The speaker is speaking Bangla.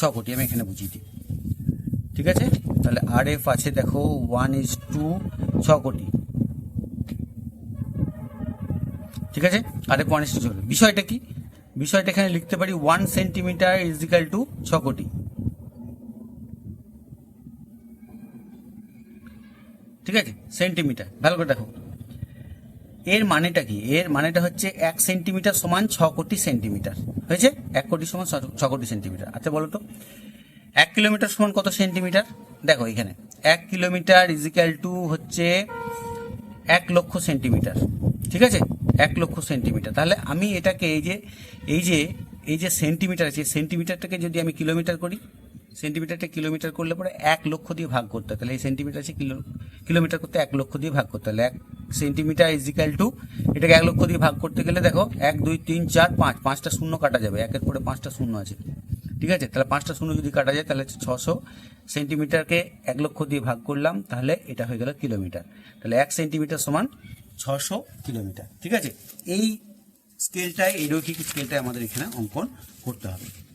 ছ কোটি আমি এখানে বুঝিয়ে দিই। ঠিক আছে? তাহলে আর এফ আছে, দেখো ওয়ান ইজ টু ছ কোটি। ঠিক আছে? আর এফ ওয়ান ইজ টু বিষয়টা কি? বিষয়টা এখানে লিখতে পারি ওয়ান সেন্টিমিটার ইজিক্যাল টু ছ কোটি। ঠিক আছে? সেন্টিমিটার ভালো করে দেখো। এর মানেটা কি? এর মানেটা হচ্ছে এক সেন্টিমিটার সমান ছ কোটি সেন্টিমিটার। হয়েছে? এক কোটি সমান ছ- কোটি সেন্টিমিটার। আচ্ছা বলো তো। এক কিলোমিটার সমান কত সেন্টিমিটার? দেখো এখানে। এক কিলোমিটার ইজিক্যাল টু হচ্ছে এক লক্ষ সেন্টিমিটার। ঠিক আছে? এক লক্ষ সেন্টিমিটার। তাহলে আমি এটাকে এই যে এই যে এই যে সেন্টিমিটার আছে, সেন্টিমিটারটাকে যদি আমি কিলোমিটার করি, সেন্টিমিটারটা কিলোমিটার করলে পরে এক লক্ষ দিয়ে ভাগ করতে তাহলে এই সেন্টিমিটার আছে কিলো, কিলোমিটার করতে এক লক্ষ দিয়ে ভাগ করতে হলে এক সেন্টিমিটার ইজিক্যাল টু এটাকে এক লক্ষ দিয়ে ভাগ করতে গেলে দেখো, এক, দুই, তিন, চার, পাঁচ, পাঁচটা শূন্য কাটা যাবে, একের পরে পাঁচটা শূন্য আছে। ঠিক আছে? তাহলে পাঁচটা শূন্য যদি কাটা যায়, তাহলে ছশো সেন্টিমিটারকে এক লক্ষ দিয়ে ভাগ করলাম, তাহলে এটা হয়ে গেল কিলোমিটার। তাহলে এক সেন্টিমিটার সমান ছশো কিলোমিটার। ঠিক আছে? এই স্কেলটায় এই রৈখিক স্কেলটায় আমাদের এখানে অঙ্কন করতে হবে।